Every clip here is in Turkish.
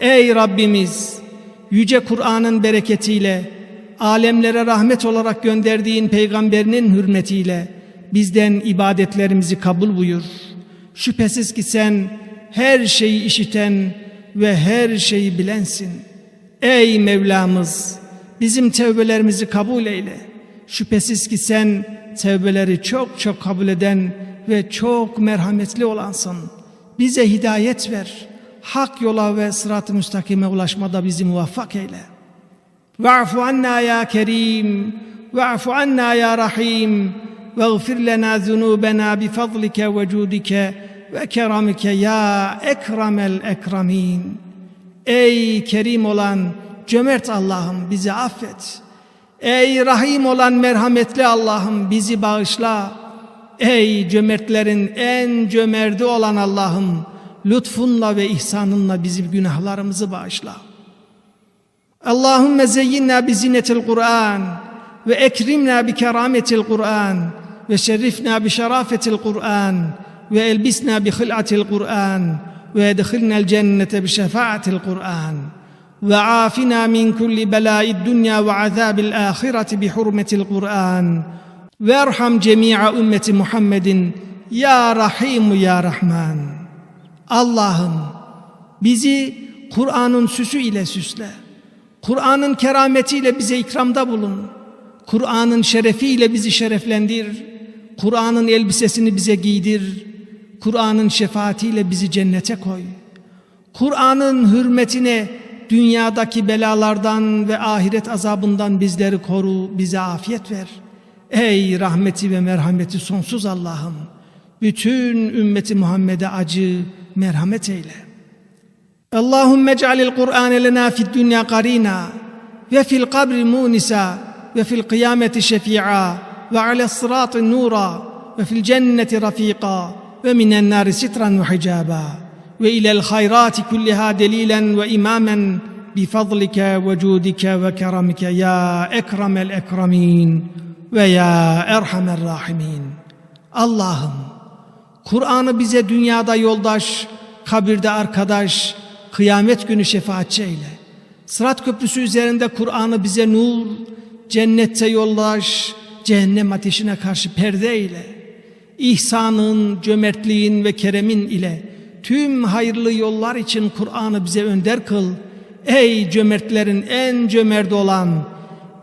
Ey Rabbimiz! Yüce Kur'an'ın bereketiyle, alemlere rahmet olarak gönderdiğin peygamberinin hürmetiyle bizden ibadetlerimizi kabul buyur. Şüphesiz ki sen her şeyi işiten ve her şeyi bilensin. Ey Mevlamız! Bizim tevbelerimizi kabul eyle. Şüphesiz ki sen tevbeleri çok çok kabul eden ve çok merhametli olansın. Bize hidayet ver. Hak yola ve sırat-ı müstakime ulaşmada bizi muvaffak eyle. Ve'fu anna ya kerim, ve'fu anna ya rahim, veğfir lena zunubena bifadlike ve cudike ve keramike ya ekremel ekremin. Ey kerim olan cömert Allah'ım bizi affet. Ey rahim olan merhametli Allah'ım bizi bağışla. Ey cömertlerin en cömerti olan Allah'ım lütfunla ve ihsanınla bizim günahlarımızı bağışla. Allahümme zeyyinna bi zinetil Kur'an ve ekrimna bi kerametil Kur'an ve şerifna bi şerafetil Kur'an ve elbisna bi hıl'atil Kur'an ve edkhilna'l cennete bi şefaatil Kur'an ve afina min kulli belâid dünya ve azâbil âhireti bi hurmetil Kur'an ve erham cemi'a ümmeti Muhammedin ya Rahim ya Rahman. Allah'ım bizi Kur'an'ın süsü ile süsle. Kur'an'ın kerametiyle bize ikramda bulun. Kur'an'ın şerefiyle bizi şereflendir. Kur'an'ın elbisesini bize giydir. Kur'an'ın şefaatiyle bizi cennete koy. Kur'an'ın hürmetine dünyadaki belalardan ve ahiret azabından bizleri koru, bize afiyet ver. Ey rahmeti ve merhameti sonsuz Allah'ım! bütün ümmeti Muhammed'e acı, merhamet eyle. Allahümme ce'alil Kur'ane lena fid dünya karina ve fil kabri munisa ve fil kıyameti şefi'a ve ala sıratın nura ve fil cenneti rafiqa ve minen nari sitran ve hicaba ve ilel hayrati kulliha delilen ve imamen بفضلك وجودك وكرمك يا أكرم الأكرمين ويا أرحم الراحمين اللهم Kur'an'ı bize dünyada yoldaş, kabirde arkadaş, kıyamet günü şefaatçi eyle. Sırat köprüsü üzerinde Kur'an'ı bize nur, cennette yoldaş, cehennem ateşine karşı perde eyle. İhsanın, cömertliğin ve keremin ile tüm hayırlı yollar için Kur'an'ı bize önder kıl. Ey cömertlerin en cömerti olan,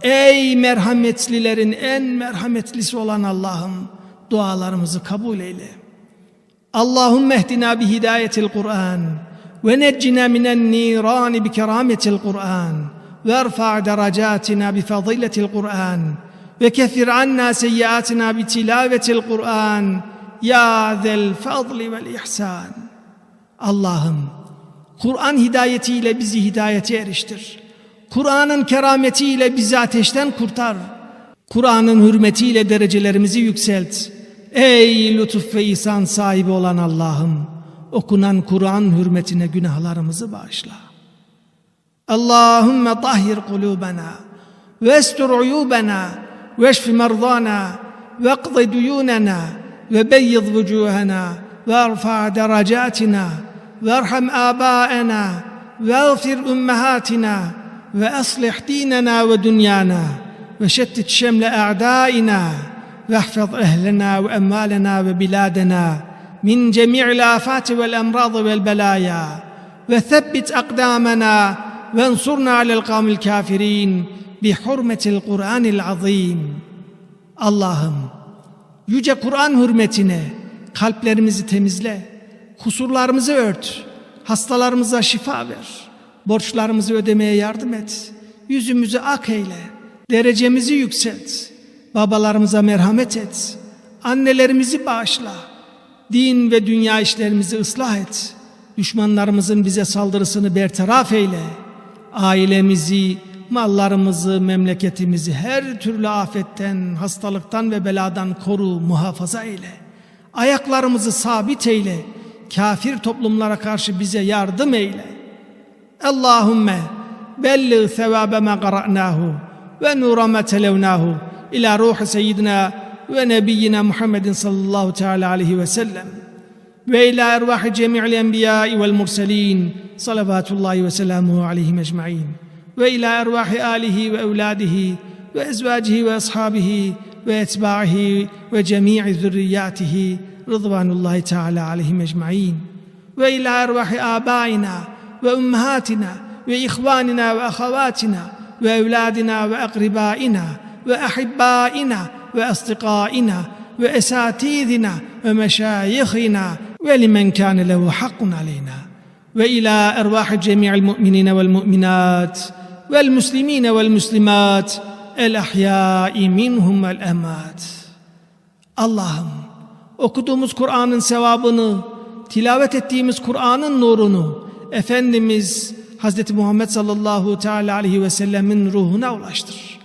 ey merhametlilerin en merhametlisi olan Allah'ım dualarımızı kabul eyle. Allahümme ehdina bi hidayetil Kur'an ve neccina minen nirani bi kerametil Kur'an ve erfa' derecatina bi faziletil Kur'an ve keffir anna seyyiatina bi tilavetil Kur'an ya zel fadli vel ihsan. Allah'ım Kur'an hidayetiyle bizi hidayete eriştir. Kur'an'ın kerametiyle bizi ateşten kurtar. Kur'an'ın hürmetiyle derecelerimizi yükselt. Ey lütuf ve ihsan sahibi olan Allah'ım okunan Kur'an hürmetine günahlarımızı bağışla. Allahümme tahhir kulubena ve estur uyubena ve eşfi merdana ve ekzi duyunena ve beyyid vucuhena ve erfa derecatina ve erham abaena ve eğfir ummehatina ve aslih dinena ve dünyana ve şettit şemle a'daina واحفظ اهلنا واموالنا وبلادنا من جميع الافات والامراض والبلايا وثبت اقدامنا وانصرنا على القوم الكافرين بحرمه القران العظيم Allah'ım yüce Kur'an hürmetine kalplerimizi temizle, kusurlarımızı ört, hastalarımıza şifa ver, borçlarımızı ödemeye yardım et, yüzümüzü ak eyle, derecemizi yükselt, Babalarımıza merhamet et, annelerimizi bağışla, din ve dünya işlerimizi ıslah et, düşmanlarımızın bize saldırısını bertaraf eyle, ailemizi, mallarımızı, memleketimizi her türlü afetten, hastalıktan ve beladan koru, muhafaza eyle. Ayaklarımızı sabit eyle, kafir toplumlara karşı bize yardım eyle. Allahümme belli sevabe ma qara'nahu ve nura ma televnahu ruhi seyyidina ve nebiyyina Muhammedin sallallahu teala aleyhi ve sellem. وإلى أرواح جميع الأنبياء والمرسلين صلوات الله وسلامه عليهم أجمعين وإلى أرواح آله وأولاده وأزواجه وأصحابه وأتباعه وجميع ذرياته رضوان الله تعالى عليهم أجمعين وإلى أرواح آبائنا وأمهاتنا وإخواننا وأخواتنا وأولادنا وأقربائنا ve ahibbaina ve asdikaina ve esatidina ve meşayihina ve limen kâne lehu hakkun aleyna ve ila ervahi cemi'il mu'minine vel mu'minat vel muslimine vel muslimat el ahyâi minhum vel emat Allah'ım okuduğumuz Kur'an'ın sevabını tilavet ettiğimiz Kur'an'ın nurunu Efendimiz Hazreti Muhammed sallallahu teala aleyhi ve sellemin ruhuna ulaştır.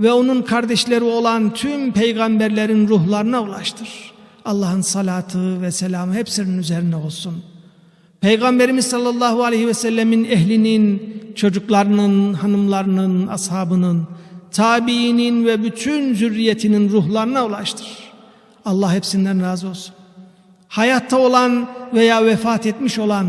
Ve onun kardeşleri olan tüm peygamberlerin ruhlarına ulaştır. Allah'ın salatı ve selamı hepsinin üzerine olsun. Peygamberimiz sallallahu aleyhi ve sellemin ehlinin, çocuklarının, hanımlarının, ashabının, tabiinin ve bütün zürriyetinin ruhlarına ulaştır. Allah hepsinden razı olsun. Hayatta olan veya vefat etmiş olan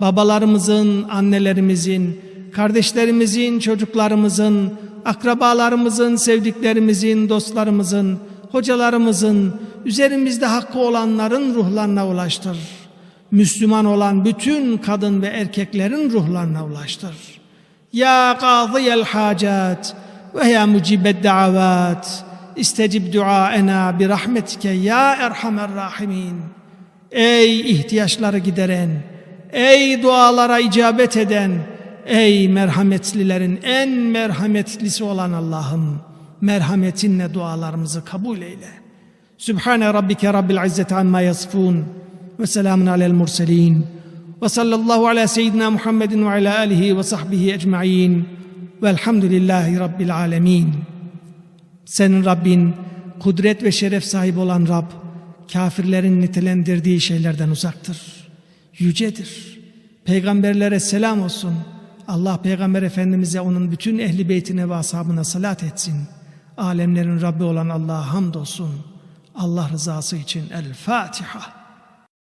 babalarımızın, annelerimizin, kardeşlerimizin, çocuklarımızın, akrabalarımızın, sevdiklerimizin, dostlarımızın, hocalarımızın, üzerimizde hakkı olanların ruhlarına ulaştır. Müslüman olan bütün kadın ve erkeklerin ruhlarına ulaştır. Ya qadiyel hacat ve ya mucibed da'avat istecib duaena bi rahmetike ya erhamer rahimin. Ey ihtiyaçları gideren, ey dualara icabet eden, ey merhametlilerin en merhametlisi olan Allah'ım, merhametinle dualarımızı kabul eyle. Sübhane rabbike rabbil izzeti amma yasifun ve selamun alel murselin ve sallallahu ala seyyidina Muhammedin ve ala alihi ve sahbihi ecma'in velhamdülillahi rabbil alemin. Senin Rabbin kudret ve şeref sahibi olan Rab kafirlerin nitelendirdiği şeylerden uzaktır. Yücedir. Peygamberlere selam olsun. Allah Peygamber Efendimiz'e onun bütün ehli beytine ve ashabına salat etsin. Alemlerin Rabbi olan Allah'a hamdolsun. Allah rızası için El Fatiha.